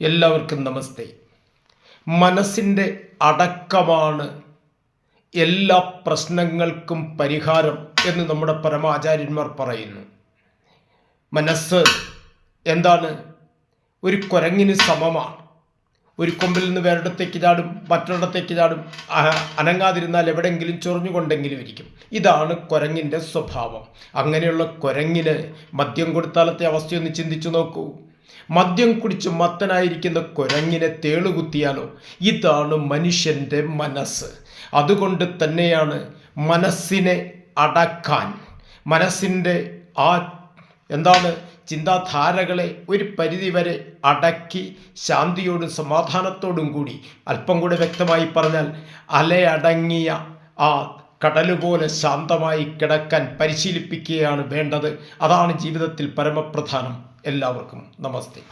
എല്ലാവർക്കും നമസ്തേ. മനസ്സിന്റെ അടക്കമാണ് എല്ലാ പ്രശ്നങ്ങൾക്കും പരിഹാരം എന്ന് നമ്മുടെ പരമാചാര്യന്മാർ പറയുന്നു. മനസ്സ് എന്താണ്? ഒരു കുരങ്ങിന് സമമാണ്. ഒരു കൊമ്പിൽ നിന്ന് വേറിടത്തേക്ക് ചാടും മറ്റൊരിടത്തേക്ക് ചാടും അനങ്ങാതിരുന്നാൽ എവിടെയെങ്കിലും ചൊറിഞ്ഞുകൊണ്ടെങ്കിലും ഇരിക്കും. ഇതാണ് കുരങ്ങിന്റെ സ്വഭാവം. അങ്ങനെയുള്ള കുരങ്ങിന് മദ്യം കൊടുത്താലത്തെ അവസ്ഥയൊന്ന് ചിന്തിച്ചു നോക്കൂ. മദ്യം കുടിച്ച് മത്തനായിരിക്കുന്ന കുരങ്ങിനെ തേളുകുത്തിയാലോ? ഇതാണ് മനുഷ്യന്റെ മനസ്സ്. അതുകൊണ്ട് തന്നെയാണ് മനസ്സിനെ അടക്കാൻ. മനസ്സിന്റെ ആ എന്താണ്? ചിന്താധാരകളെ ഒരു പരിധിവരെ അടക്കി ശാന്തിയോടും സമാധാനത്തോടും കൂടി അല്പം കൂടെ വ്യക്തമായി പറഞ്ഞാൽ അലയടങ്ങിയ ആ കടൽ പോലെ ശാന്തമായി കിടക്കാൻ പരിശീലിപ്പിക്കുകയാണ് വേണ്ടത്. അതാണ് ജീവിതത്തിൽ പരമപ്രധാനം. എല്ലാവർക്കും നമസ്തേ.